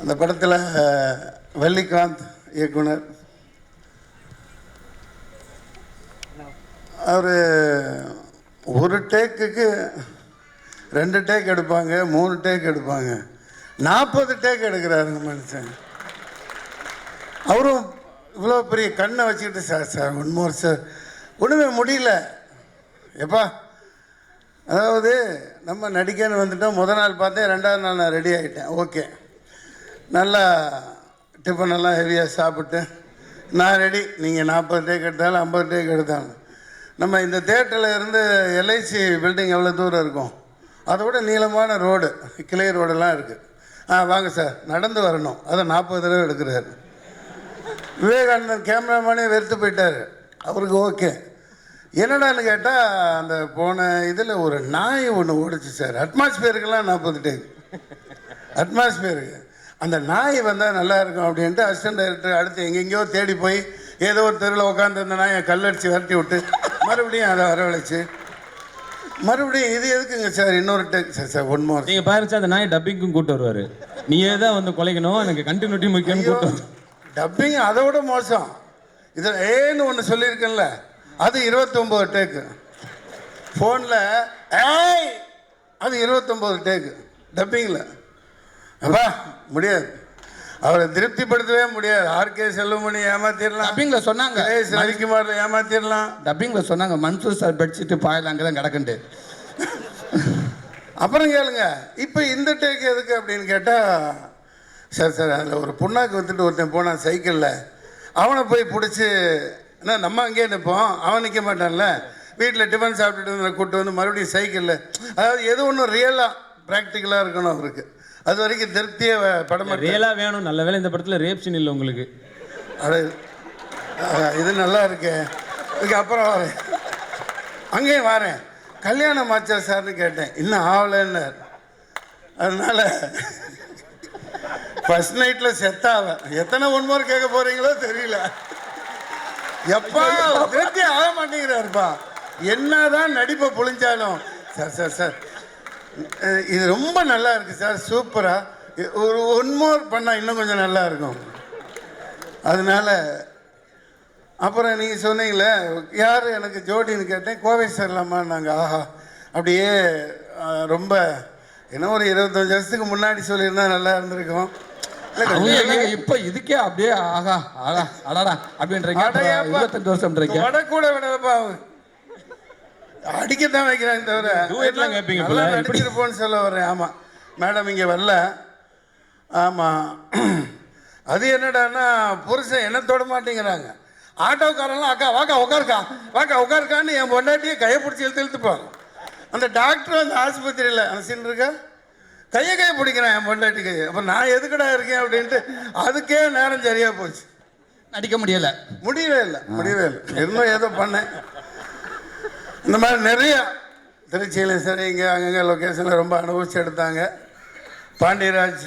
அந்த படத்தில் வள்ளிகாந்த் இயக்குனர். அவர் ஒரு டேக்குக்கு ரெண்டு டேக் எடுப்பாங்க மூணு டேக் எடுப்பாங்க. நாற்பது டேக் எடுக்கிறாருங்க மனுஷன். அவரும் இவ்வளோ பெரிய கண்ணை வச்சுக்கிட்டு சார் சார் ஒன்மோர் சார் ஒன்றுமே முடியல. எப்பா அதாவது நம்ம நடிக்கன்னு வந்துட்டோம் முத நாள் பார்த்தேன் ரெண்டாவது நாள் நான் ரெடி ஆகிட்டேன் ஓகே. நல்லா டிஃபன் எல்லாம் ஹெவியாக சாப்பிட்டு நான் ரெடி நீங்கள் நாற்பது டேக் எடுத்தாலும் ஐம்பது டேக் எடுத்தாலும் நம்ம இந்த தேட்டரில் இருந்து எல்ஐசி பில்டிங் எவ்வளோ தூரம் இருக்கும்? அதை விட நீளமான ரோடு கிளை ரோடெல்லாம் இருக்குது ஆ வாங்க சார் நடந்து வரணும். அதை நாற்பது தடவை எடுக்கிறாரு. விவேகானந்தன் கேமராமேனே வெறுத்து போயிட்டார். அவருக்கு ஓகே என்னடான்னு கேட்டால் அந்த போன இதில் ஒரு நாய் ஒன்று ஓடிச்சு சார் அட்மாஸ்பியருக்கெல்லாம் நாற்பது டேக் அட்மாஸ்பியருக்கு அந்த நாய் வந்தால் நல்லா இருக்கும் அப்படின்ட்டு அசிஸ்டன்ட் டைரக்டர் அடுத்து எங்கெங்கேயோ தேடி போய் ஏதோ ஒரு தெருவில் உட்காந்து அந்த நாயை கல்லடிச்சு விரட்டி விட்டு மறுபடியும் அதை வரவழைச்சு. மறுபடியும் இது எதுக்குங்க சார்? இன்னொரு take sir sir one more நீங்க பாருங்க சார் அந்த நாய் டப்பிங்க்கும் கூட்டு வருவாரு. நீயே தான் வந்து கொலைக்கணும் எனக்கு கண்டினியூட்டி முக்கியம்னு கூட்டு வந்து டப்பிங் அதை விட மோசம். இதில் ஏன்னு ஒன்று சொல்லியிருக்கேன்ல அது இருபத்தொம்போது டேக்கு ஃபோனில் ஏய் அது இருபத்தொம்போது டேக்கு டப்பிங்கில் அப்பா முடியாது. அவரை திருப்திப்படுத்தவே முடியாது. ஆர்கே செல்வமணி ஏமாத்திடலாம் டப்பிங்ல சொன்னாங்க. ஏஎஸ் ரவிக்குமார் ஏமாத்திடலாம் டப்பிங்ல சொன்னாங்க. மன்சூர் சார் பெட்ஷீட் பாயில் அங்கதான் கிடக்குண்டு. அப்புறம் கேளுங்க. இப்போ இந்த டேக் எதுக்கு அப்படின்னு கேட்டால் சார் சார் அதில் ஒரு புண்ணாக்கு வந்துட்டு ஒருத்தன் போனான் சைக்கிளில். அவனை போய் பிடிச்சி என்ன நம்ம அங்கேயே நிற்போம் அவன் நிற்க மாட்டான்ல. வீட்டில் டிஃபன் சாப்பிட்டுட்டு கூப்பிட்டு வந்து மறுபடியும் சைக்கிளில். அதாவது எது ஒன்றும் ரியலாக ப்ராக்டிக்கலாக இருக்கணும் அவருக்கு. அது வரைக்கும் திருப்தியே படம் ரியலா வேணும். நல்ல வேளை இந்த படத்துல ரேப் சீன் இல்லை உங்களுக்கு. அஹ், இது நல்லா இருக்கே. இதுக்கு அப்புறம் வரேன் அங்கேயும் வரேன். கல்யாணம் ஆச்சா சார்னு கேட்டேன். இன்னும் ஆகலைன்னார் அதனால ஃபர்ஸ்ட் நைட்டில் செத்தாவ. எத்தனை ஒன்மோர் கேட்க போறீங்களோ தெரியல. எப்பா திருப்தி ஆக மாட்டேங்கிறாருப்பா. என்னதான் நடிப்பை புழிஞ்சாலும். Sir sir sir. இது ரொம்ப நல்லா இருக்கு சார் சூப்பரா. ஒரு ஒன் மோர் பண்ணால் இன்னும் கொஞ்சம் நல்லா இருக்கும். அதனால அப்புறம் நீங்கள் சொன்னீங்களே யார் எனக்கு ஜோடின்னு கேட்டேன் கோவை சரலாமா நாங்கள் ஆஹா அப்படியே ரொம்ப என்ன ஒரு இருபத்தஞ்சு வருஷத்துக்கு முன்னாடி சொல்லியிருந்தா நல்லா இருந்திருக்கும். இப்ப இதுக்கே அப்படியே ஆகா ஆகா அடாடா அப்படின்றீங்க. இருபத்தஞ்சு வருஷம்ன்றீங்க. வட கூட விடலப்பா அவன் அடிக்கத்தான் வைக்கிறாங்க தவிர. Duet-லாம் கேட்பீங்க. நல்லா நடிச்சிருப்போன்னு சொல்ல வர்றேன். ஆமாம் மேடம் இங்கே வரல. ஆமாம் அது என்னடான்னா புருஷன் என்ன தொட மாட்டேங்கிறாங்க. ஆட்டோக்காரெல்லாம் அக்கா வாக்கா உட்காருக்கா வாக்கா உட்காருக்கான்னு என் பொண்டாட்டியை கையை பிடிச்சி இழுத்து இழுத்துப்பாங்க அந்த டாக்டர் அந்த ஆஸ்பத்திரியில் அந்த சீன் இருக்கா? கையை கையை பிடிக்கிறேன் என் பொண்டாட்டி கையை. அப்போ நான் எதுக்குடா இருக்கேன் அப்படின்ட்டு அதுக்கே நேரம் சரியாக போச்சு. நடிக்க முடியல. முடியவே இல்லை. முடியவே இல்லை. இருந்தும் ஏதோ பண்ணேன். இந்த மாதிரி நிறைய திருச்சியிலையும் சரி இங்கே அங்கங்கே லொக்கேஷனில் ரொம்ப அனுபவிச்சு எடுத்தாங்க. பாண்டியராஜ்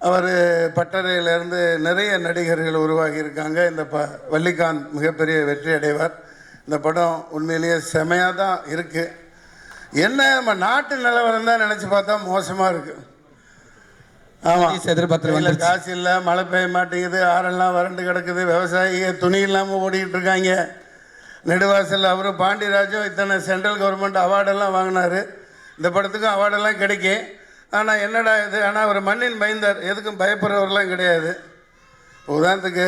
அவர் பட்டறையிலேருந்து நிறைய நடிகர்கள் உருவாகி இருக்காங்க இந்த ப வள்ளிகாந்த் மிகப்பெரிய வெற்றி அடைவார். இந்த படம் உண்மையிலேயே செமையாக தான் இருக்குது என்ன நம்ம நாட்டு நிலவரம் தான் நினச்சி பார்த்தா மோசமாக இருக்குது ஆமாம் எதிர்பார்த்து. காசு இல்லை மழை பெய்ய மாட்டேங்குது ஆறெல்லாம் வறண்டு கிடக்குது விவசாயிங்க துணி இல்லாமல் ஓடிக்கிட்டு இருக்காங்க. நெடுவாசல் அவரும் பாண்டியராஜும் இத்தனை சென்ட்ரல் கவர்மெண்ட் அவார்டெல்லாம் வாங்கினாரு. இந்த படத்துக்கும் அவார்டெல்லாம் கிடைக்கும் ஆனால் என்னடா இது? ஆனால் அவர் மண்ணின் மைந்தார். எதுக்கும் பயப்படுறவரெலாம் கிடையாது. உதாரணத்துக்கு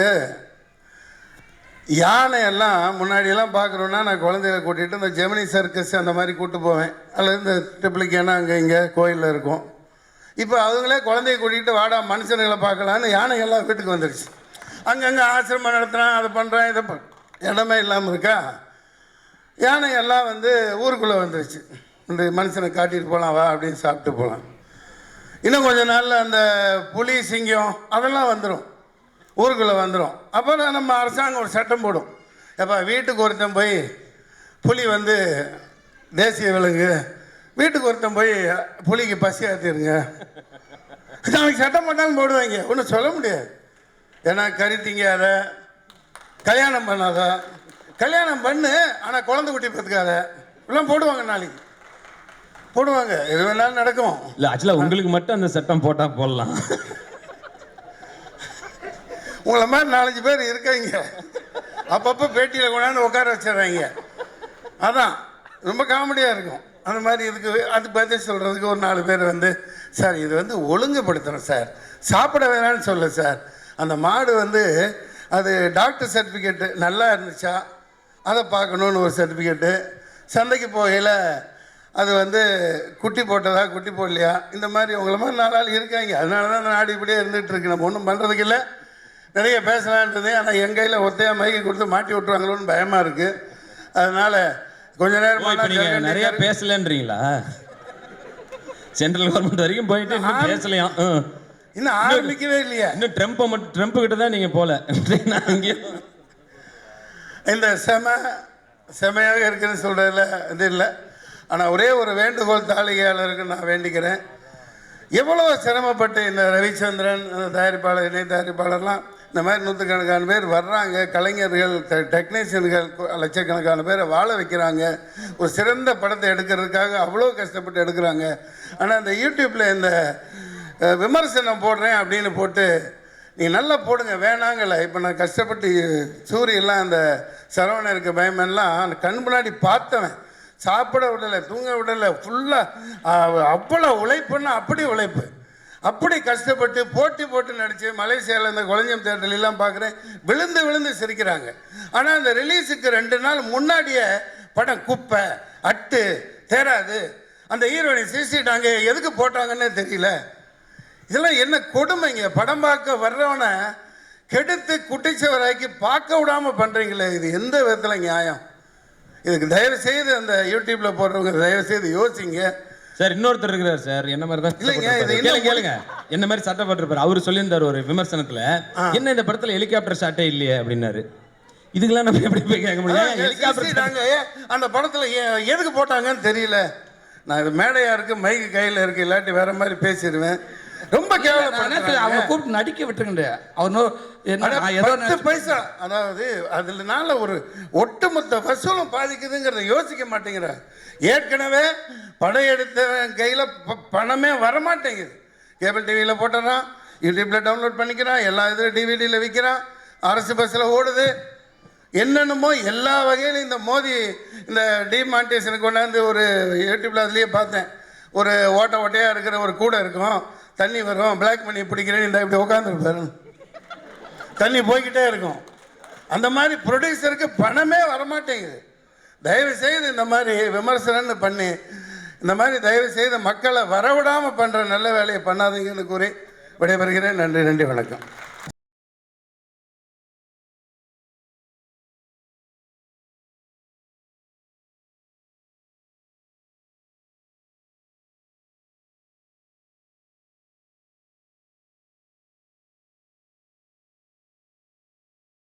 யானை எல்லாம் முன்னாடியெல்லாம் பார்க்குறோன்னா நான் குழந்தைகளை கூட்டிகிட்டு இந்த ஜெமினி சர்க்கஸ் அந்த மாதிரி கூப்பிட்டு போவேன். அல்லது இந்த ட்ரிப்ளிகேனா அங்கே இங்கே கோயிலில் இருக்கும். இப்போ அவங்களே குழந்தைய கூட்டிகிட்டு வாடா மனுஷனுங்களை பார்க்கலான்னு யானைகள்லாம் வீட்டுக்கு வந்துடுச்சு அங்கங்கே ஆசிரமம் நடத்துகிறான் அதை பண்ணுறான் இதை பண் இடமே இல்லாமல் இருக்கா? யானை எல்லாம் வந்து ஊருக்குள்ளே வந்துருச்சு. இந்த மனுஷனை காட்டிட்டு போகலாம் வா அப்படின்னு சாப்பிட்டு போகலாம் இன்னும் கொஞ்ச நாளில் அந்த புலி சிங்கம் அதெல்லாம் வந்துடும் ஊருக்குள்ளே வந்துடும் அப்புறம் நம்ம அரசாங்கம் ஒரு சட்டம் போடும். எப்போ வீட்டுக்கு ஒருத்தன் போய் புலி வந்து தேசிய விலங்கு வீட்டுக்கு ஒருத்தன் போய் புலிக்கு பசி ஆற்றிருங்க நாளைக்கு சட்டம் போட்டாலும் போடுவாங்க. ஒன்றும் சொல்ல முடியாது. ஏன்னா கறி திங்காத கல்யாணம் பண்ணாத. கல்யாணம் பண்ணு ஆனால் குழந்தை குட்டி பெற்றுக்காத. எல்லாம் போடுவாங்க நாளைக்கு. போடுவாங்க. எது வேணாலும் நடக்கும். இல்ல ஆக்சுவலா உங்களுக்கு மட்டும் அந்த சட்டம் போட்டா போடலாம். உங்களை மாதிரி நாலஞ்சு பேர் இருக்காங்க. அப்பப்போ பேட்டியில் கொண்டாந்து உட்கார வச்சிடுறாங்க. அதான் ரொம்ப காமெடியாக இருக்கும். அந்த மாதிரி இதுக்கு அது பதில் சொல்கிறதுக்கு ஒரு நாலு பேர் வந்து சார் இது வந்து ஒழுங்குபடுத்தணும் சார். சாப்பிட வேணாம்னு சொல்ல சார். அந்த மாடு வந்து அது டாக்டர் சர்டிஃபிகேட்டு நல்லா இருந்துச்சா? அதை பார்க்கணுன்னு ஒரு சர்டிஃபிகேட்டு. சந்தைக்கு போகையில் அது வந்து குட்டி போட்டதா குட்டி போடலையா? இந்த மாதிரி உங்களை மாதிரி நாலாள் இருக்காங்க. அதனால தான் அந்த நாடு இப்படியே இருந்துகிட்டு இருக்கு. நம்ம ஒன்றும் பண்ணுறதுக்கு இல்லை. நிறைய பேசலான்றது ஆனால் என் கையில் ஒத்தையாக மைக்கு கொடுத்து மாட்டி விட்டுருவாங்களோன்னு பயமாக இருக்குது அதனால் கொஞ்ச நேரம் நிறைய பேசலன்றீங்களா? சென்ட்ரல் கவர்மெண்ட் வரைக்கும் போயிட்டு பேசலையாம். இன்னும் ஆரம்பிக்கவே இல்லையா. இன்னும் ட்ரம்ப்பை மட்டும் ட்ரம்ப் கிட்ட தான் நீங்க போல. நான் அங்கேயும் இந்த செம செமையாக இருக்குன்னு சொல்கிறதுல இது இல்லை. ஆனால் ஒரே ஒரு வேண்டுகோள் தாளிகையாளருக்கு நான் வேண்டிக்கிறேன். எவ்வளோ சிரமப்பட்டு இந்த ரவிச்சந்திரன் அந்த தயாரிப்பாளர் இணை தயாரிப்பாளர்லாம் இந்த மாதிரி நூற்றுக்கணக்கான பேர் வர்றாங்க. கலைஞர்கள் டெக்னீஷியன்கள் லட்சக்கணக்கான பேரை வாழ வைக்கிறாங்க. ஒரு சிறந்த படத்தை எடுக்கிறதுக்காக அவ்வளோ கஷ்டப்பட்டு எடுக்கிறாங்க. ஆனால் இந்த யூடியூப்பில் இந்த விமர்சனம் போடுறேன் அப்படின்னு போட்டு நீங்கள் நல்லா போடுங்க வேணாங்கல்ல. இப்போ நான் கஷ்டப்பட்டு சூரியெல்லாம் அந்த சரவணருக்கு பயமெல்லாம் அந்த கண் முன்னாடி பார்த்தவன் சாப்பிட விடலை தூங்க விடலை ஃபுல்லாக அவ்வளோ உழைப்புன்னா அப்படி உழைப்பு. அப்படி கஷ்டப்பட்டு போட்டி போட்டு நடித்து மலேசியாவில் இந்த குழஞ்சம் தேட்டர்ல எல்லாம் பார்க்குறேன் விழுந்து விழுந்து சிரிக்கிறாங்க. ஆனால் அந்த ரிலீஸுக்கு ரெண்டு நாள் முன்னாடியே படம் குப்பை அட்டு தேராது. அந்த ஹீரோயினை சிரிச்சிட்டாங்க எதுக்கு போட்டாங்கன்னே தெரியல. இதெல்லாம் என்ன கொடுமைங்க? படம் பார்க்க வர்றவனை கெடுத்து குட்டிச்சவராக்கி பார்க்க விடாம பண்றீங்களே இது எந்த விதத்துல நியாயம்? இதுக்கு தயவு செய்து அந்த யூடியூப்ல போடுறவங்க தயவு செய்து யோசிங்க. சார் இன்னொருத்தர் இருக்கிறார் சார். என்ன மாதிரி தான் இல்லைங்க, கேளுங்க கேளுங்க. என்ன மாதிரி சட்டப்பட்டிருப்பாரு? அவர் சொல்லியிருந்தார் ஒரு விமர்சனத்துல. என்ன இந்த படத்துல ஹெலிகாப்டர் ஷாட்டே இல்லையே அப்படின்னாரு. இதுக்கெல்லாம் நம்ம எப்படி போய் கேட்க முடியும்? ஹெலிகாப்டர். ஏன் அந்த படத்துல எதுக்கு போட்டாங்கன்னு தெரியல. நான் இது மேடையா இருக்கு மைக்கு கையில இருக்கு இல்லாட்டி வேற மாதிரி பேசிடுவேன். ரொம்ப அவனை கேவலப்படுறாங்க கூப்பிட்டு நடிக்க விட்டுருங்க அவர் பைசா அதாவது அதுலனால ஒரு ஒட்டுமொத்த வசூலும் பாதிக்குதுங்கிறத யோசிக்க மாட்டேங்கிறார். ஏற்கனவே படம் எடுத்தவன் கையில் பணமே வரமாட்டேங்குது. கேபிள் டிவியில் போட்டுறான் யூடியூப்பில் டவுன்லோட் பண்ணிக்கிறான் எல்லா இதில் டிவிடியில் விற்கிறான் அரசு பஸ்ஸில் ஓடுது. என்னென்னமோ எல்லா வகையிலும் இந்த மோதி இந்த டிமான்டேஷனுக்கு கொண்டாந்து ஒரு யூடியூப்பில் அதுலேயே பார்த்தேன். ஒரு ஓட்ட ஓட்டையாக இருக்கிற ஒரு கூடை இருக்கும். தண்ணி வரும் பிளாக் மணி பிடிக்கிறேன்னு இந்த இப்படி உட்காந்துருப்பாரு தண்ணி போய்கிட்டே இருக்கும். அந்த மாதிரி ப்ரொடியூசருக்கு பணமே வரமாட்டேங்குது. தயவு செய்து இந்த மாதிரி விமர்சனம்னு பண்ணி இந்த மாதிரி தயவு செய்து மக்களை வரவிடாமல் பண்ணுற நல்ல வேலையை பண்ணாதீங்கன்னு கூறி விடைபெறுகிறேன். நன்றி நன்றி வணக்கம்.